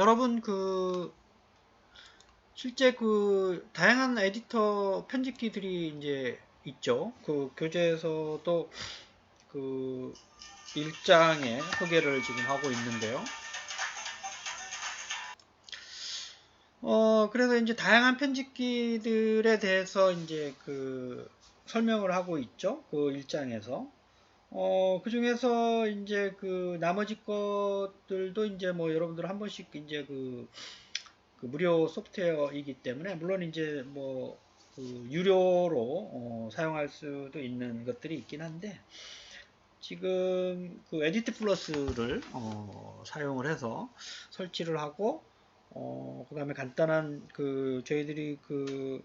여러분 그 실제 그 다양한 에디터 편집기들이 이제 있죠. 그 교재에서도 그 일장의 소개를 지금 하고 있는데요. 어, 그래서 이제 다양한 편집기들에 대해서 이제 그 설명을 하고 있죠. 그 일장에서. 어, 그 중에서 이제 그 나머지 것들도 이제 뭐 여러분들 한 번씩 이제 그, 그 무료 소프트웨어이기 때문에 물론 이제 뭐 그 유료로 어, 사용할 수도 있는 것들이 있긴 한데 지금 그 에디트 플러스를 어, 사용을 해서 설치를 하고 어, 그 다음에 간단한 그 저희들이 그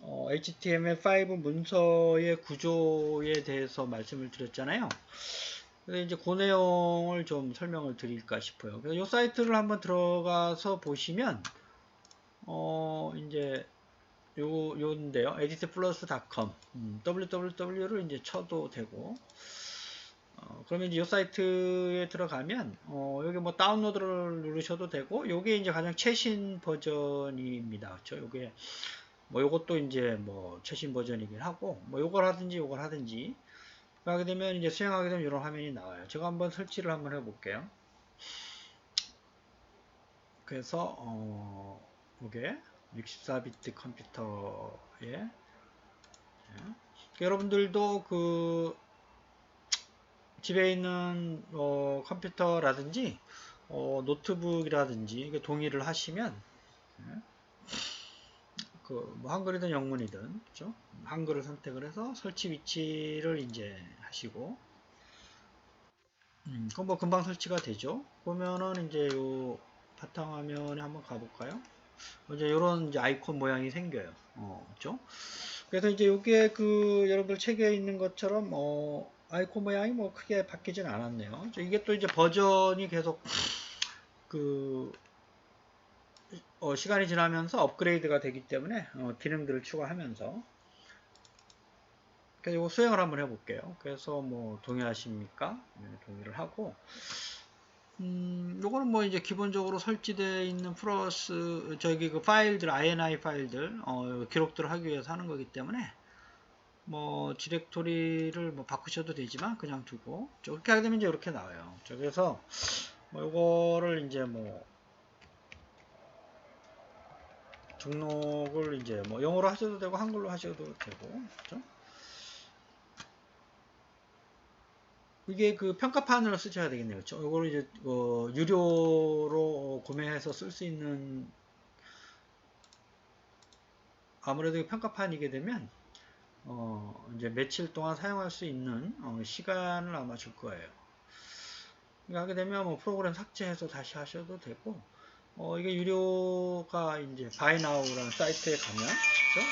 어, HTML5 문서의 구조에 대해서 말씀을 드렸잖아요. 그래서 이제 그 내용을 좀 설명을 드릴까 싶어요. 그래서 이 사이트를 한번 들어가서 보시면 어, 이제 요, 요인데요. editplus.com 음, www를 이제 쳐도 되고 어, 그러면 이제 이 사이트에 들어가면 어, 여기 뭐 다운로드를 누르셔도 되고 요게 이제 가장 최신 버전입니다. 그렇죠? 요게 뭐 요것도 이제 뭐 최신 버전이긴 하고 뭐 요걸 하든지 요걸 하든지 하게 되면 이제 수행하게 되면 이런 화면이 나와요. 제가 한번 설치를 한번 해볼게요. 그래서 어, 요게 64비트 컴퓨터에 네. 여러분들도 그 집에 있는 어, 컴퓨터라든지 어, 노트북이라든지 동의를 하시면 네. 그 뭐 한글이든 영문이든 그죠? 한글을 선택을 해서 설치 위치를 이제 하시고 음, 그럼 뭐 금방 설치가 되죠. 보면은 이제 요 바탕화면에 한번 가볼까요? 이제 이런 이제 아이콘 모양이 생겨요. 어, 그죠? 그래서 이제 이게 그 여러분들 책에 있는 것처럼 어, 아이콘 모양이 뭐 크게 바뀌진 않았네요. 이게 또 이제 버전이 계속 그 어, 시간이 지나면서 업그레이드가 되기 때문에 어, 기능들을 추가하면서 이거 수행을 한번 해볼게요. 그래서 뭐 동의하십니까? 네, 동의를 하고 음, 요거는 뭐 이제 기본적으로 설치되어 있는 플러스 저기 그 파일들 INI 파일들 어, 기록들을 하기 위해서 하는 거기 때문에 뭐 디렉토리를 뭐 바꾸셔도 되지만 그냥 두고 이렇게 하게 되면 이제 이렇게 나와요. 그래서 뭐 요거를 이제 뭐 등록을 이제 뭐 영어로 하셔도 되고 한글로 하셔도 되고 그렇죠? 이게 그 평가판을 쓰셔야 되겠네요. 그렇죠? 이거를 이제 어, 유료로 구매해서 쓸 수 있는 아무래도 평가판이게 되면 어, 이제 며칠 동안 사용할 수 있는 어, 시간을 아마 줄 거예요. 하게 되면 뭐 프로그램 삭제해서 다시 하셔도 되고 어, 이게 유료가 이제 바이나우라는 사이트에 가면 그렇죠?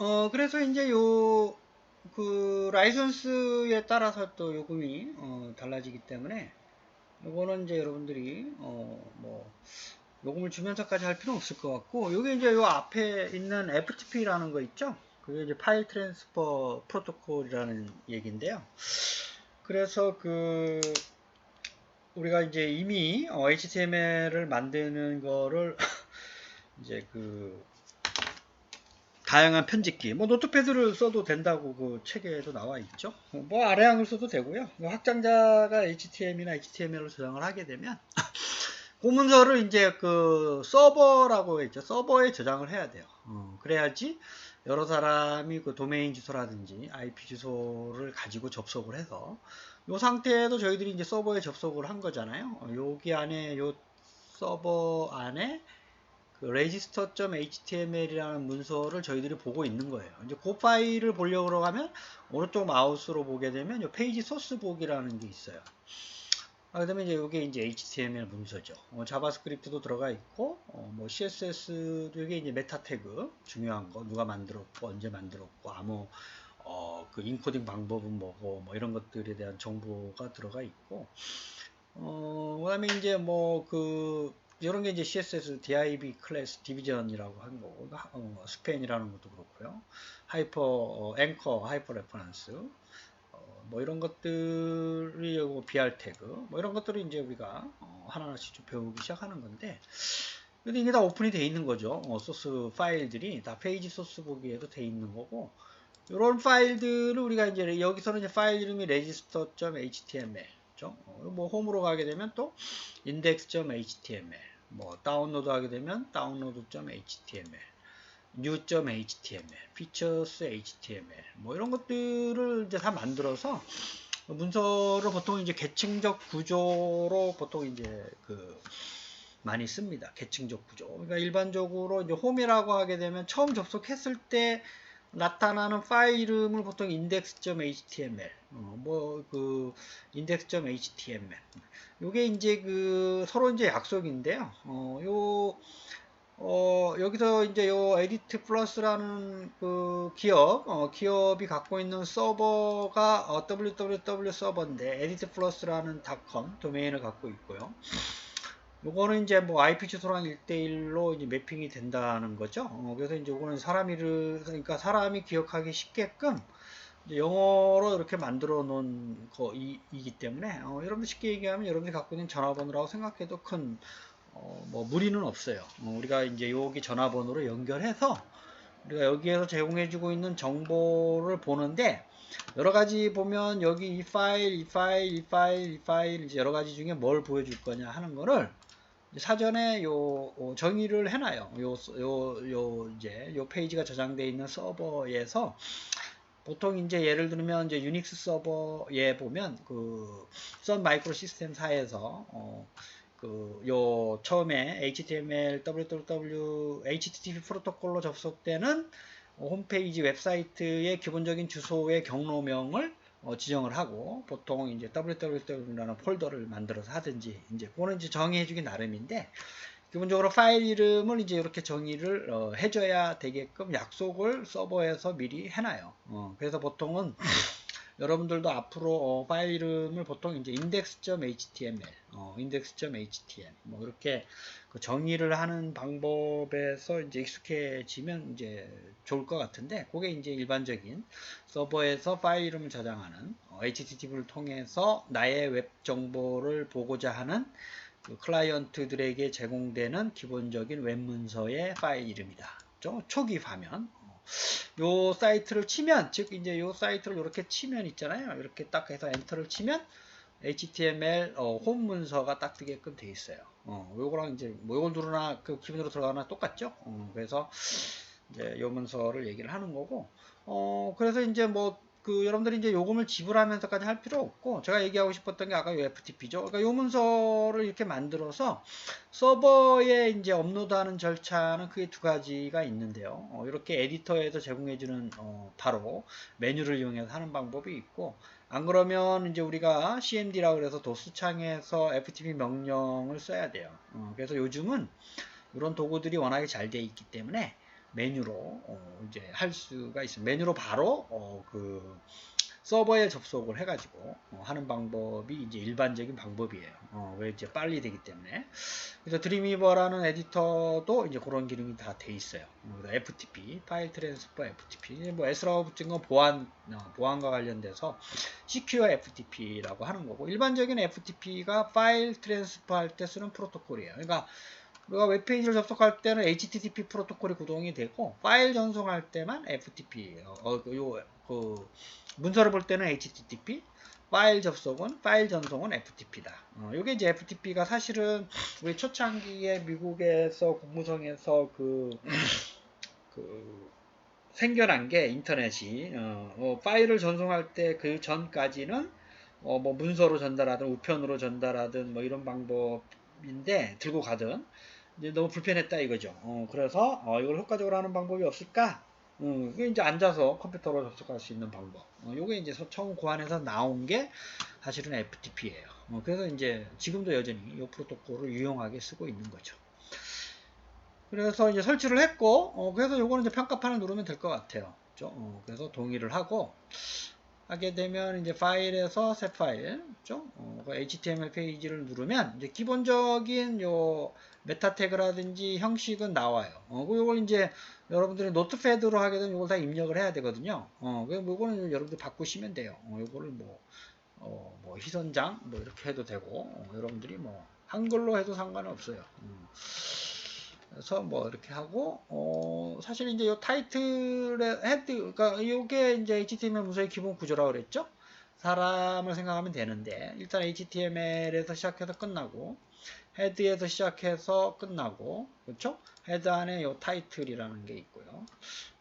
음. 어, 그래서 이제 요 그 라이선스에 따라서 또 요금이 어, 달라지기 때문에 요거는 이제 여러분들이 어 뭐 요금을 주면서까지 할 필요는 없을 것 같고 요게 이제 요 앞에 있는 FTP라는 거 있죠? 그게 이제 파일 트랜스퍼 프로토콜이라는 얘기인데요. 그래서 그 우리가 이제 이미 어, HTML을 만드는 거를 이제 그 다양한 편집기, 뭐 노트패드를 써도 된다고 그 책에도 나와 있죠. 뭐 아래항을 써도 되고요. 뭐 확장자가 HTML이나 HTML로 저장을 하게 되면 고문서를 이제 그 서버라고 했죠. 서버에 저장을 해야 돼요. 어, 그래야지 여러 사람이 그 도메인 주소라든지 IP 주소를 가지고 접속을 해서 이 상태에도 저희들이 이제 서버에 접속을 한 거잖아요. 어, 여기 안에 요 서버 안에 그 register.html이라는 문서를 저희들이 보고 있는 거예요. 이제 그 파일을 보려고 하면 오른쪽 마우스로 보게 되면 요 페이지 소스 보기라는 게 있어요. 아, 그 다음에 이제 이게 이제 HTML 문서죠. 어, 자바스크립트도 들어가 있고, 어, 뭐 CSS도 이게 이제 메타 태그 중요한 거 누가 만들었고 언제 만들었고 아무 어, 그 인코딩 방법은 뭐고 뭐 이런 것들에 대한 정보가 들어가 있고, 어, 그다음에 이제 뭐 그 이런 게 이제 CSS div 클래스 디비전이라고 하는 거고, 어, 스팬이라는 것도 그렇고요. 하이퍼 어, 앵커 하이퍼 레퍼런스 뭐 이런 것들이 뭐 BR 태그 뭐 이런 것들을 이제 우리가 어, 하나하나씩 좀 배우기 시작하는 건데 근데 이게 다 오픈이 돼 있는 거죠. 어, 소스 파일들이 다 페이지 소스 보기에도 돼 있는 거고 이런 파일들을 우리가 이제 여기서는 이제 파일 이름이 register.html 죠. 어, 뭐 홈으로 가게 되면 또 index.html 뭐 다운로드 하게 되면 download.html new.html, features.html 뭐 이런 것들을 이제 다 만들어서 문서를 보통 이제 계층적 구조로 보통 이제 그 많이 씁니다. 계층적 구조. 그러니까 일반적으로 이제 홈이라고 하게 되면 처음 접속했을 때 나타나는 파일 이름을 보통 index.html, 어, 뭐그 index.html. 요게 이제 그 서로 이제 약속인데요. 어, 요 어, 여기서 이제 요 에디트 플러스라는 그 기업, 어, 기업이 갖고 있는 서버가 어, www 서버인데 에디트 플러스라는 닷컴 도메인을 갖고 있고요. 요거는 이제 뭐 IP 주소랑 1대1로 이제 매핑이 된다는 거죠. 어, 그래서 이제 요거는 사람이를, 그러니까 사람이 기억하기 쉽게끔 영어로 이렇게 만들어 놓은 거이기 때문에, 어, 여러분들 쉽게 얘기하면 여러분들이 갖고 있는 전화번호라고 생각해도 큰 어, 뭐 무리는 없어요. 어, 우리가 이제 여기 전화번호로 연결해서 우리가 여기에서 제공해주고 있는 정보를 보는데 여러 가지 보면 여기 이 파일, 이 파일, 이 파일, 이 파일 이제 여러 가지 중에 뭘 보여줄 거냐 하는 거를 사전에 요 어, 정의를 해놔요. 요, 요, 요 이제 요 페이지가 저장되어 있는 서버에서 보통 이제 예를 들면 이제 유닉스 서버에 보면 그선 마이크로 시스템사에서 어, 그요 처음에 HTML, www, HTTP 프로토콜로 접속되는 홈페이지 웹사이트의 기본적인 주소의 경로명을 어, 지정을 하고 보통 이제 www라는 폴더를 만들어서 하든지 이제 그거는 이제 정의해주기 나름인데 기본적으로 파일 이름을 이제 이렇게 정의를 어, 해줘야 되게끔 약속을 서버에서 미리 해놔요. 어, 그래서 보통은 여러분들도 앞으로 어, 파일 이름을 보통 이제 index.html, 어, index.html 뭐 이렇게 그 정의를 하는 방법에서 이제 익숙해지면 이제 좋을 것 같은데 그게 이제 일반적인 서버에서 파일 이름을 저장하는 어, HTTP를 통해서 나의 웹 정보를 보고자 하는 그 클라이언트들에게 제공되는 기본적인 웹 문서의 파일 이름이다. 초기 화면 요 사이트를 치면 즉 이제 요 사이트를 이렇게 치면 있잖아요. 이렇게 딱 해서 엔터를 치면 HTML 어, 홈 문서가 딱 뜨게끔 돼 있어요. 어, 요거랑 이제 뭐 요걸 누르나 그 기본으로 들어가나 똑같죠. 어, 그래서 이제 요 문서를 얘기를 하는 거고. 어, 그래서 이제 뭐 그 여러분들이 이제 요금을 지불하면서까지 할 필요 없고 제가 얘기하고 싶었던 게 아까 요 FTP죠. 그러니까 요 문서를 이렇게 만들어서 서버에 이제 업로드하는 절차는 크게 두 가지가 있는데요. 어, 이렇게 에디터에서 제공해주는 어, 바로 메뉴를 이용해서 하는 방법이 있고 안 그러면 이제 우리가 cmd라고 그래서 도수창에서 FTP 명령을 써야 돼요. 어, 그래서 요즘은 이런 도구들이 워낙에 잘 돼 있기 때문에 메뉴로 어 이제 할 수가 있어요. 메뉴로 바로 어 그 서버에 접속을 해가지고 어 하는 방법이 이제 일반적인 방법이에요. 어 왜 이제 빨리 되기 때문에. 그래서 드림위버라는 에디터도 이제 그런 기능이 다 돼 있어요. 어 FTP, 파일 트랜스퍼 FTP. 뭐 S라고 붙인 건 보안, 어 보안과 관련돼서 Secure FTP라고 하는 거고, 일반적인 FTP가 파일 트랜스퍼 할 때 쓰는 프로토콜이에요. 그러니까 우리가 웹페이지를 접속할 때는 HTTP 프로토콜이 구동이 되고 파일 전송할 때만 FTP 어, 그 요, 그 문서를 볼 때는 HTTP 파일 접속은 파일 전송은 FTP다. 어, 이게 이제 FTP가 사실은 우리 초창기에 미국에서 국무성에서 그, 그 생겨난 게 인터넷이 어, 어, 파일을 전송할 때 그 전까지는 어, 뭐 문서로 전달하든 우편으로 전달하든 뭐 이런 방법인데 들고 가든 이제 너무 불편했다 이거죠. 어, 그래서 어, 이걸 효과적으로 하는 방법이 없을까? 어, 이게 이제 앉아서 컴퓨터로 접속할 수 있는 방법. 어, 요게 이제 처음 고안해서 나온 게 사실은 FTP예요. 어, 그래서 이제 지금도 여전히 이 프로토콜을 유용하게 쓰고 있는 거죠. 그래서 이제 설치를 했고, 어, 그래서 요거는 이제 평가판을 누르면 될 것 같아요. 어, 그래서 동의를 하고, 하게 되면 이제 파일에서 새 파일? 어, 그 HTML 페이지를 누르면 이제 기본적인 요 메타 태그라든지 형식은 나와요. 어, 그걸 이제 여러분들이 노트패드로 하게 되면 이걸 다 입력을 해야 되거든요. 어, 그 요거는 여러분들 바꾸시면 돼요. 어, 요거를 뭐, 어, 뭐 희선장 뭐 이렇게 해도 되고 어, 여러분들이 뭐 한글로 해도 상관은 없어요. 음. 그래서 뭐 이렇게 하고 어 사실 이제 요 타이틀의 헤드 그러니까 요게 이제 HTML 문서의 기본 구조라고 그랬죠. 사람을 생각하면 되는데 일단 HTML에서 시작해서 끝나고 헤드에서 시작해서 끝나고 그렇죠? 헤드 안에 요 타이틀이라는 게 있고요.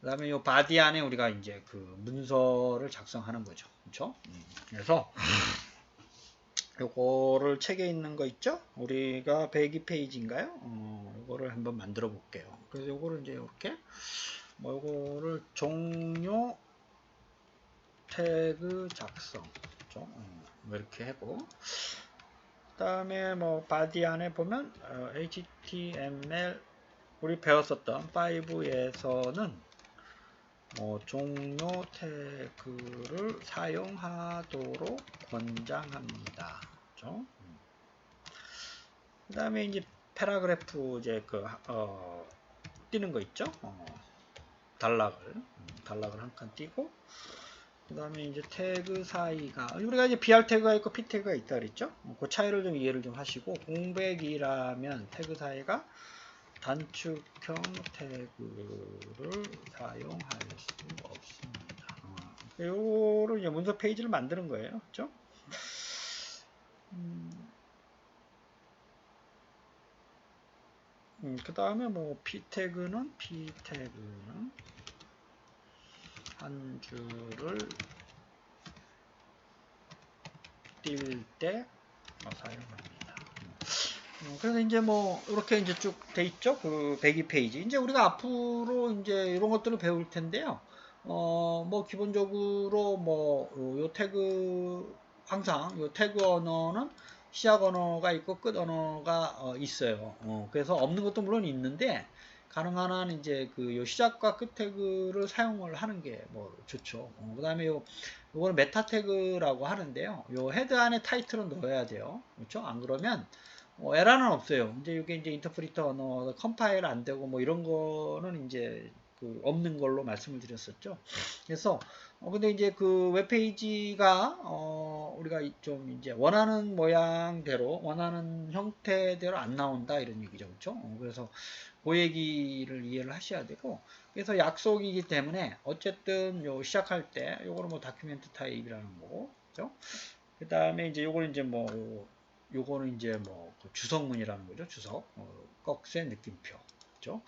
그다음에 요 바디 안에 우리가 이제 그 문서를 작성하는 거죠. 그렇죠? 그래서 요거를 책에 있는 거 있죠? 우리가 102페이지인가요? 어, 요거를 한번 만들어 볼게요. 그래서 요거를 이제 이렇게 뭐 요거를 종료 태그 작성 죠 어, 뭐 이렇게 하고 그 다음에 뭐 바디 안에 보면 어, HTML 우리 배웠었던 5에서는 뭐 종료 태그를 사용하도록 권장합니다. 그렇죠? 그 다음에 이제 패러그래프 이제 그 어, 띄는 거 있죠? 어, 단락을 음, 단락을 한 칸 띄고 그 다음에 이제 태그 사이가 우리가 이제 BR 태그가 있고 P 태그가 있다 그랬죠? 어, 그 차이를 좀 이해를 좀 하시고 공백이라면 태그 사이가 단축형 태그를 사용할 수 없습니다. 어, 요거를 이제 문서 페이지를 만드는 거예요. 그죠? 음, 음, 그 다음에 뭐 p 태그는 p 태그는 한 줄을 띄울 때 어, 사용합니다. 어, 그래서 이제 뭐 이렇게 이제 쭉 돼 있죠. 그 102페이지. 이제 우리가 앞으로 이제 이런 것들을 배울 텐데요. 어, 뭐 기본적으로 뭐요 태그 항상 요 태그 언어는 시작 언어가 있고 끝 언어가 어, 있어요. 어, 그래서 없는 것도 물론 있는데 가능한 한 이제 그 요 시작과 끝 태그를 사용을 하는 게 뭐 좋죠. 어, 그다음에 요 요거는 메타 태그라고 하는데요. 요 헤드 안에 타이틀은 넣어야 돼요. 그렇죠? 안 그러면 어, 에러는 없어요. 이제 이게 이제 인터프리터 언어 컴파일 안 되고 뭐 이런 거는 이제 그 없는 걸로 말씀을 드렸었죠. 그래서 어 근데 이제 그 웹페이지가 어 우리가 좀 이제 원하는 모양대로 원하는 형태대로 안 나온다 이런 얘기죠. 그렇죠? 어 그래서 그 얘기를 이해를 하셔야 되고 그래서 약속이기 때문에 어쨌든 요 시작할 때 요거는 뭐 다큐멘트 타입이라는 거고 그죠? 그 다음에 이제 요거는 이제 뭐 요거는 이제 뭐그 주석문이라는 거죠. 주석 어, 꺽쇠 느낌표 그죠?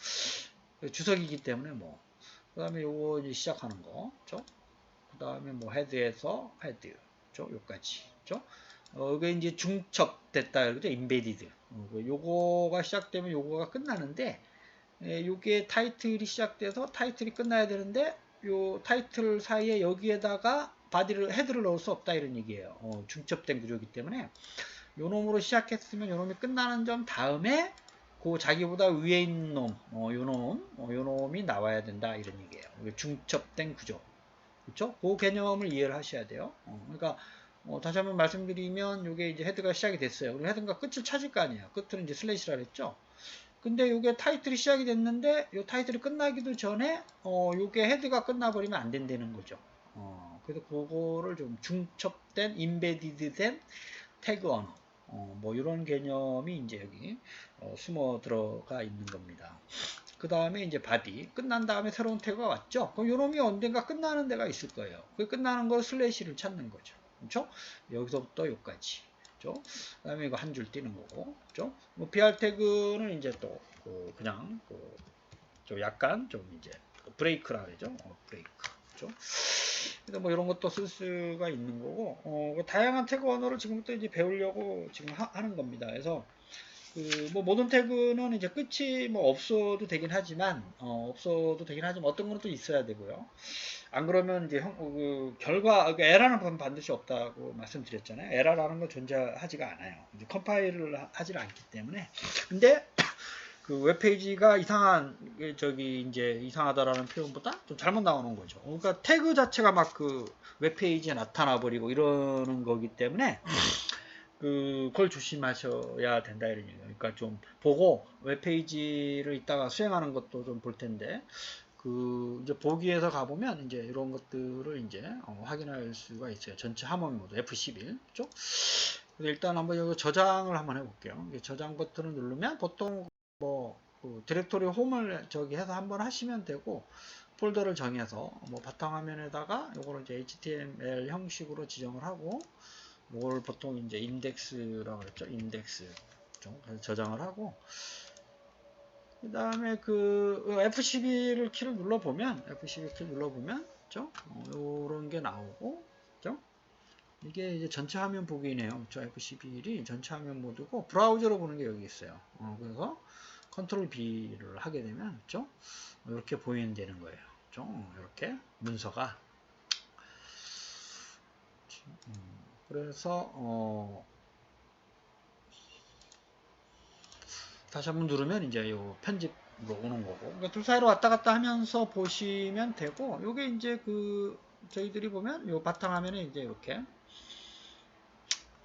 주석이기 때문에 뭐 그 다음에 요거 이제 시작하는 거, 그죠? 그 다음에 뭐 헤드에서 헤드, 그죠? 요까지, 그죠? 어, 이게 이제 중첩됐다, 그죠? 인베디드. 어, 요거가 시작되면 요거가 끝나는데, 예, 요게 타이틀이 시작돼서 타이틀이 끝나야 되는데, 요 타이틀 사이에 여기에다가 바디를 헤드를 넣을 수 없다 이런 얘기예요. 어, 중첩된 구조이기 때문에 요 놈으로 시작했으면 요 놈이 끝나는 점 다음에 그 자기보다 위에 있는 놈, 어, 요 놈, 어, 요 놈이 나와야 된다 이런 얘기예요. 중첩된 구조, 그렇죠? 그 개념을 이해를 하셔야 돼요. 어, 그러니까 어, 다시 한번 말씀드리면 이게 이제 헤드가 시작이 됐어요. 그럼 헤드가 끝을 찾을 거 아니에요. 끝은 이제 슬래시라 그랬죠. 근데 이게 타이틀이 시작이 됐는데 이 타이틀이 끝나기도 전에 어, 요게 헤드가 끝나버리면 안 된다는 거죠. 어, 그래서 그거를 좀 중첩된 인베디드된 태그 언어. 어, 뭐 이런 개념이 이제 여기 어, 숨어 들어가 있는 겁니다. 그 다음에 이제 바디 끝난 다음에 새로운 태그가 왔죠. 그럼 요놈이 언젠가 끝나는 데가 있을 거예요. 그 끝나는 걸 슬래시를 찾는 거죠. 그렇죠? 여기서부터 여기까지. 그렇죠? 그다음에 이거 한 줄 띄는 거고. 그렇죠? 뭐 BR 태그는 이제 또 그 그냥 그 좀 약간 좀 이제 브레이크라 그러죠. 어, 브레이크. 그렇죠? 그래서 뭐 이런 것도 쓸 수가 있는 거고 어, 그 다양한 태그 언어를 지금부터 이제 배우려고 지금 하, 는 겁니다. 그래서 그 뭐 모든 태그는 이제 끝이 뭐 없어도 되긴 하지만 어, 없어도 되긴 하지만 어떤 또 있어야 되고요. 안 그러면 이제 형, 그 결과 그 에러는 반드시 없다고 말씀드렸잖아요. 에러라는 건 존재하지가 않아요. 이제 컴파일을 하지를 않기 때문에 근데 그 웹페이지가 이상한 게 저기 이제 이상하다라는 표현보다 좀 잘못 나오는 거죠. 그러니까 태그 자체가 막 그 웹페이지에 나타나 버리고 이러는 거기 때문에 그 그걸 조심하셔야 된다 이런 얘기예요. 그러니까 좀 보고 웹페이지를 이따가 수행하는 것도 좀 볼 텐데 그 이제 보기에서 가보면 이제 이런 것들을 이제 어, 확인할 수가 있어요. 전체 화면 모드 F11 쪽. 일단 한번 여기 저장을 한번 해볼게요. 저장 버튼을 누르면 보통 뭐 그 디렉토리 홈을 저기 해서 한번 하시면 되고 폴더를 정해서 뭐 바탕화면에다가 요거를 이제 HTML 형식으로 지정을 하고 이걸 보통 이제 인덱스라고 그랬죠. 인덱스 좀 저장을 하고 그 다음에 그 F11 키를 눌러보면 F11 키를 눌러보면 그죠? 어, 요런 게 나오고 그죠? 이게 이제 전체 화면 보기네요. 저 F11이 전체 화면 모드고 브라우저로 보는 게 여기 있어요. 어, 그래서 컨트롤 B를 하게 되면 그죠? 이렇게 보이는 거예요. 그죠? 이렇게 문서가 음, 그래서 어, 다시 한번 누르면 이제 요 편집으로 오는 거고 그러니까 둘 사이로 왔다 갔다 하면서 보시면 되고 요게 이제 그 저희들이 보면 요 바탕화면에 이제 이렇게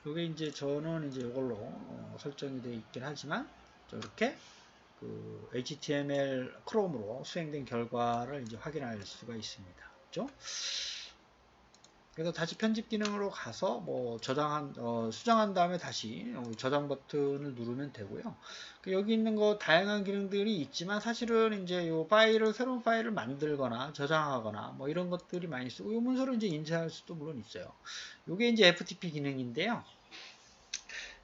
요게 이제 저는 이제 이걸로 어, 설정이 되어 있긴 하지만 이렇게 그 HTML 크롬으로 수행된 결과를 이제 확인할 수가 있습니다. 그죠? 그래서 다시 편집 기능으로 가서 뭐 저장한 어, 수정한 다음에 다시 어, 저장 버튼을 누르면 되고요. 그 여기 있는 거 다양한 기능들이 있지만 사실은 이제 요 파일을 새로운 파일을 만들거나 저장하거나 뭐 이런 것들이 많이 쓰고 요 문서를 이제 인쇄할 수도 물론 있어요. 요게 이제 FTP 기능인데요.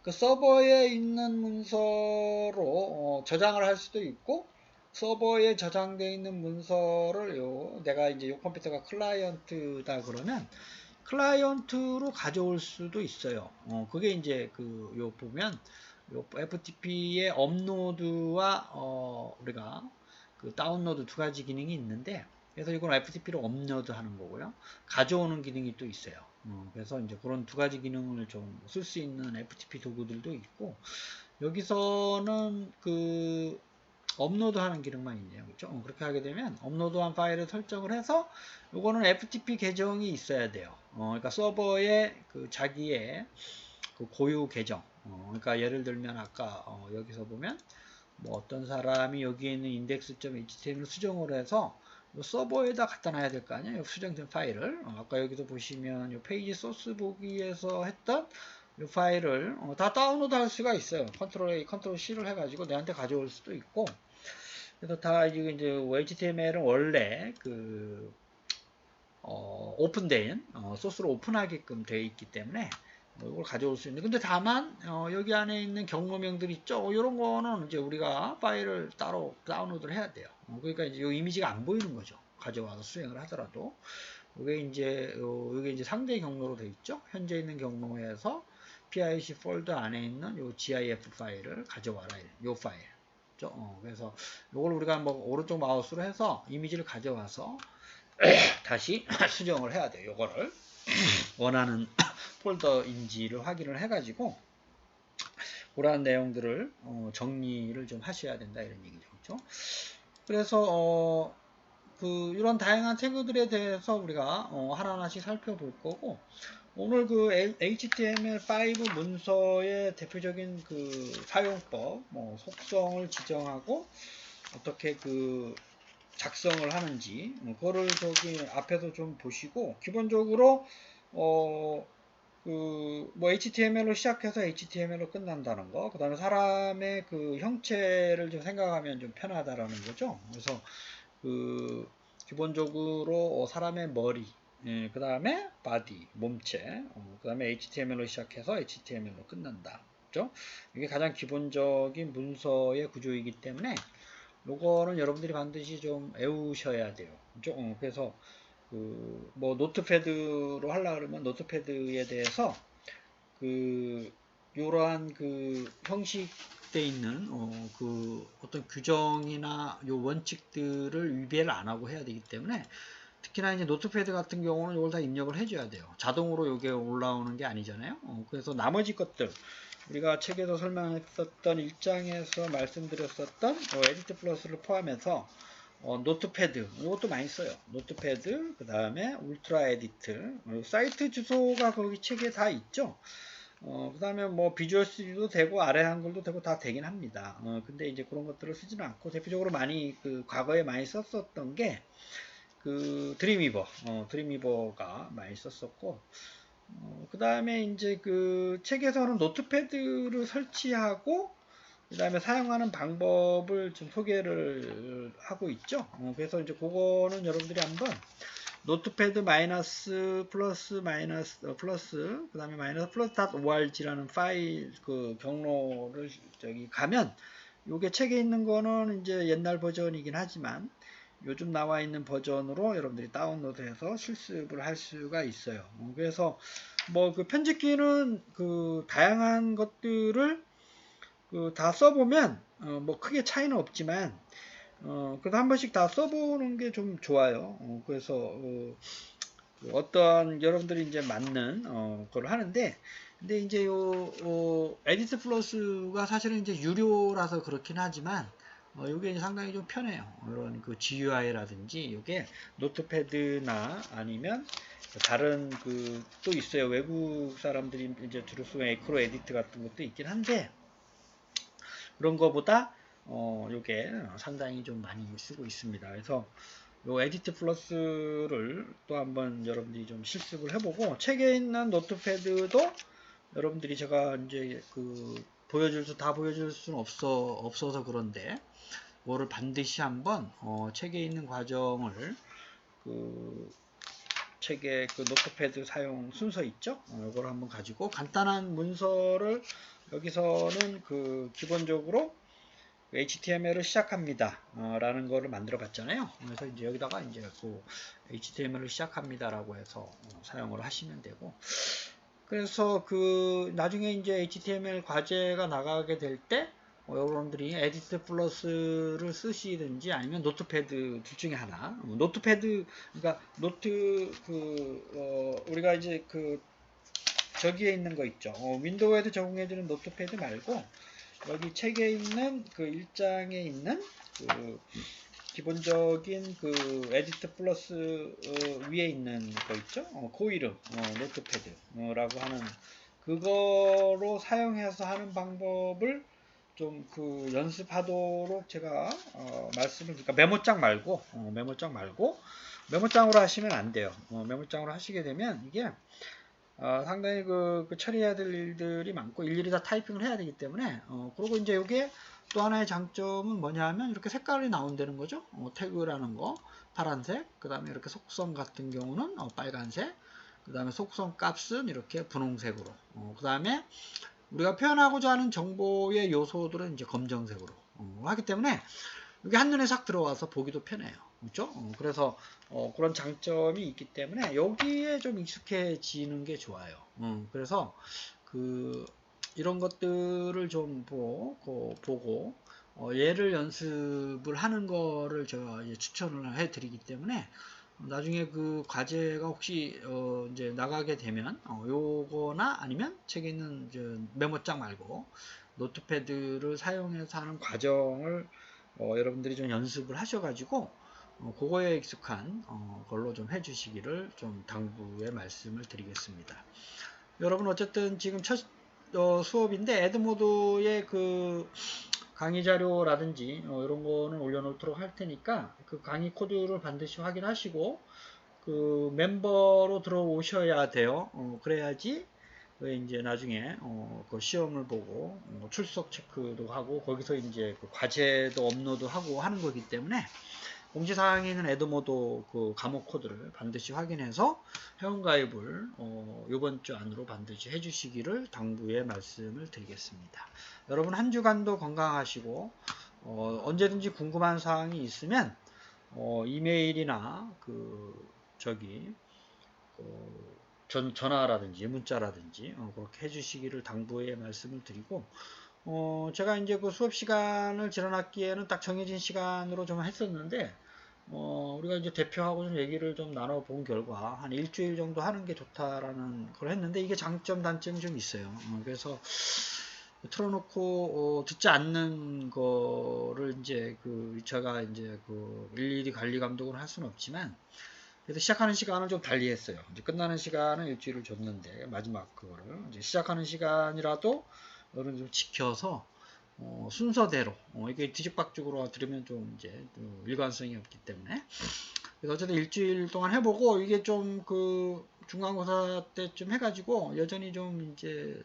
그 서버에 있는 문서로 어, 저장을 할 수도 있고 서버에 저장되어 있는 문서를 요 내가 이제 요 컴퓨터가 클라이언트다 그러면 클라이언트로 가져올 수도 있어요. 어, 그게 이제 그 요 보면 요 FTP의 업로드와 어, 우리가 그 다운로드 두 가지 기능이 있는데 그래서 이건 FTP로 업로드하는 거고요. 가져오는 기능이 또 있어요. 어, 그래서 이제 그런 두 가지 기능을 좀 쓸 수 있는 FTP 도구들도 있고 여기서는 그 업로드하는 기능만 있네요. 그렇죠? 어, 그렇게 하게 되면 업로드한 파일을 설정을 해서 이거는 FTP 계정이 있어야 돼요. 어, 그러니까 서버에 그 자기의 그 고유 계정. 어, 그러니까 예를 들면 아까 어, 여기서 보면 뭐 어떤 사람이 여기에 있는 index.html을 수정을 해서 요 서버에다 갖다 놔야 될 거 아니에요. 수정된 파일을. 어, 아까 여기서 보시면 요 페이지 소스 보기에서 했던 이 파일을 어, 다 다운로드 할 수가 있어요. 컨트롤 A, 컨트롤 C를 해가지고 내한테 가져올 수도 있고. 그래서 다 이게 이제 HTML은 원래 그 어, 오픈된 어, 소스로 오픈하게끔 되어 있기 때문에 뭐 이걸 가져올 수 있는. 근데 다만 어, 여기 안에 있는 경로명들 있죠. 이런 거는 이제 우리가 파일을 따로 다운로드를 해야 돼요. 어, 그러니까 이제 이 이미지가 안 보이는 거죠. 가져와서 수행을 하더라도. 이게 이제 요, 이게 이제 상대 경로로 되어 있죠. 현재 있는 경로에서 PIC 폴더 안에 있는 요 GIF 파일을 가져와라. 요 파일. 죠? 어, 그래서 이걸 우리가 뭐 오른쪽 마우스로 해서 이미지를 가져와서 다시 수정을 해야 돼요. 요거를 원하는 폴더인지를 확인을 해가지고 그러한 내용들을 어, 정리를 좀 하셔야 된다 이런 얘기죠. 그렇죠? 그래서 어, 그 이런 다양한 태그들에 대해서 우리가 어, 하나하나씩 살펴볼 거고 오늘 그 HTML5 문서의 대표적인 그 사용법, 뭐 속성을 지정하고 어떻게 그 작성을 하는지 뭐 그거를 저기 앞에서 좀 보시고 기본적으로 어 그 뭐 HTML로 시작해서 HTML로 끝난다는 거, 그 다음에 사람의 그 형체를 좀 생각하면 좀 편하다라는 거죠. 그래서 그 기본적으로 사람의 머리, 예, 그 다음에 body, 몸체, 어, 그 다음에 HTML로 시작해서 HTML로 끝난다. 그죠? 이게 가장 기본적인 문서의 구조이기 때문에 요거는 여러분들이 반드시 좀 외우셔야 돼요. 그죠? 어, 그래서 그 뭐 노트패드로 하려 그러면 노트패드에 대해서 그 요러한 그 형식돼 있는 어, 그 어떤 규정이나 요 원칙들을 위배를 안 하고 해야 되기 때문에 특히나 이제 노트패드 같은 경우는 이걸 다 입력을 해줘야 돼요. 자동으로 이게 올라오는 게 아니잖아요. 어, 그래서 나머지 것들 우리가 책에서 설명했었던 일장에서 말씀드렸었던 어, 에디트 플러스를 포함해서 어, 노트패드 이것도 많이 써요. 노트패드 그 다음에 울트라 에디트 어, 사이트 주소가 거기 책에 다 있죠. 어, 그 다음에 뭐 비주얼 스튜디오도 되고 아래 한글도 되고 다 되긴 합니다. 어, 근데 이제 그런 것들을 쓰지는 않고 대표적으로 많이 그 과거에 많이 썼었던 게 그 드림위버, 어, 드림위버가 많이 썼었고, 어, 그 다음에 이제 그 책에서는 노트패드를 설치하고, 그 다음에 사용하는 방법을 좀 소개를 하고 있죠. 어, 그래서 이제 그거는 여러분들이 한번 노트패드 마이너스 플러스 마이너스 어, 플러스 그 다음에 마이너스 플러스 닷 org라는 파일 그 경로를 저기 가면 요게 책에 있는 거는 이제 옛날 버전이긴 하지만 요즘 나와 있는 버전으로 여러분들이 다운로드해서 실습을 할 수가 있어요. 어, 그래서 뭐 그 편집기는 그 다양한 것들을 그 다 써보면 어, 뭐 크게 차이는 없지만 어, 그래서 한 번씩 다 써보는 게 좀 좋아요. 어, 그래서 어, 그 어떤 여러분들이 이제 맞는 어, 걸 하는데 근데 이제 요 어, 에디트 플러스가 사실은 이제 유료라서 그렇긴 하지만 어, 이게 상당히 좀 편해요. 이런 그 GUI라든지 이게 노트패드나 아니면 다른 그 또 있어요. 외국 사람들이 이제 주로 쓰는 에크로 에디트 같은 것도 있긴 한데 그런 거보다 어, 요게 상당히 좀 많이 쓰고 있습니다. 그래서 요 에디트 플러스를 또 한번 여러분들이 좀 실습을 해보고 책에 있는 노트패드도 여러분들이 제가 이제 그 보여줄 수 다 보여줄 수는 없어 없어서 그런데 그거를 반드시 한번 어, 책에 있는 과정을 그 책에 그 노트패드 사용 순서 있죠? 어, 이걸 한번 가지고 간단한 문서를 여기서는 그 기본적으로 HTML을 시작합니다. 어, 라는 거를 만들어 봤잖아요. 그래서 이제 여기다가 이제 그 HTML을 시작합니다. 라고 해서 어, 사용을 하시면 되고. 그래서 그 나중에 이제 HTML 과제가 나가게 될 때, 어, 여러분들이 에디트 플러스를 쓰시든지 아니면 노트패드 둘 중에 하나. 어, 노트패드, 그러니까 노트 그, 어, 우리가 이제 그 저기에 있는 거 있죠. 어, 윈도우에도 적용해주는 노트패드 말고, 여기 책에 있는 그 일장에 있는 그 기본적인 그 에디트 플러스 어, 위에 있는 거 있죠? 어, 그 이름 어, 노트패드라고 하는 그거로 사용해서 하는 방법을 좀 그 연습하도록 제가 어, 말씀을 그러니까 메모장 말고 어, 메모장 말고 메모장으로 하시면 안 돼요. 어, 메모장으로 하시게 되면 이게 어, 상당히 그, 그 처리해야 될 일들이 많고 일일이 다 타이핑을 해야 되기 때문에 어, 그리고 이제 이게 또 하나의 장점은 뭐냐 하면 이렇게 색깔이 나온다는 거죠. 어, 태그라는 거. 파란색 그 다음에 이렇게 속성 같은 경우는 어, 빨간색 그 다음에 속성 값은 이렇게 분홍색으로 어, 그 다음에 우리가 표현하고자 하는 정보의 요소들은 이제 검정색으로 어, 하기 때문에 이게 한눈에 싹 들어와서 보기도 편해요 그렇죠? 어, 그래서 어, 그런 장점이 있기 때문에 여기에 좀 익숙해지는 게 좋아요. 음, 그래서 그 이런 것들을 좀 보, 고, 보고 어, 얘를 연습을 하는 거를 제가 추천을 해드리기 때문에 나중에 그 과제가 혹시 어, 이제 나가게 되면 어, 요거나 아니면 책에 있는 메모장 말고 노트패드를 사용해서 하는 과정을 어, 여러분들이 좀 연습을 하셔가지고 어, 그거에 익숙한 어, 걸로 좀 해주시기를 좀 당부의 말씀을 드리겠습니다. 여러분 어쨌든 지금 첫 어, 수업인데 에드모드의 그 강의 자료라든지 어, 이런 거는 올려놓도록 할 테니까 그 강의 코드를 반드시 확인하시고 그 멤버로 들어오셔야 돼요. 어, 그래야지 그 이제 나중에 어, 그 시험을 보고 어, 출석 체크도 하고 거기서 이제 그 과제도 업로드하고 하는 거기 때문에 공지사항에 있는 에드모드 그 감옥 코드를 반드시 확인해서 회원가입을 어, 이번 주 안으로 반드시 해주시기를 당부의 말씀을 드리겠습니다. 여러분 한 주간도 건강하시고 어, 언제든지 궁금한 사항이 있으면 어, 이메일이나 그 저기 그 전, 전화라든지 문자라든지 어, 그렇게 해주시기를 당부의 말씀을 드리고 어, 제가 이제 그 수업 시간을 지원하기에는 딱 정해진 시간으로 좀 했었는데, 어, 우리가 이제 대표하고 좀 얘기를 좀 나눠본 결과 한 일주일 정도 하는 게 좋다라는 걸 했는데 이게 장점 단점이 좀 있어요. 어, 그래서 틀어놓고 어, 듣지 않는 거를 이제 그 제가 이제 그 일일이 관리 감독을 할 수는 없지만 그래서 시작하는 시간을 좀 달리 했어요. 이제 끝나는 시간은 일주일을 줬는데 마지막 그거를 이제 시작하는 시간이라도 이런 좀 지켜서 어, 순서대로 어, 이게 뒤죽박죽으로 들으면 좀 이제 그 일관성이 없기 때문에 그래서 어쨌든 일주일 동안 해보고 이게 좀 그 중간고사 때쯤 해가지고 여전히 좀 이제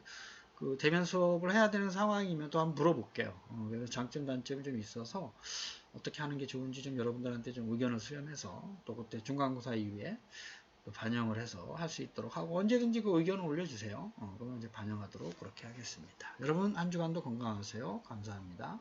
그 대면 수업을 해야 되는 상황이면 또 한번 물어볼게요. 어, 그래서 장점 단점이 좀 있어서 어떻게 하는 게 좋은지 좀 여러분들한테 좀 의견을 수렴해서 또 그때 중간고사 이후에 또 반영을 해서 할 수 있도록 하고 언제든지 그 의견을 올려주세요. 어, 그러면 이제 반영하도록 그렇게 하겠습니다. 여러분 한 주간도 건강하세요. 감사합니다.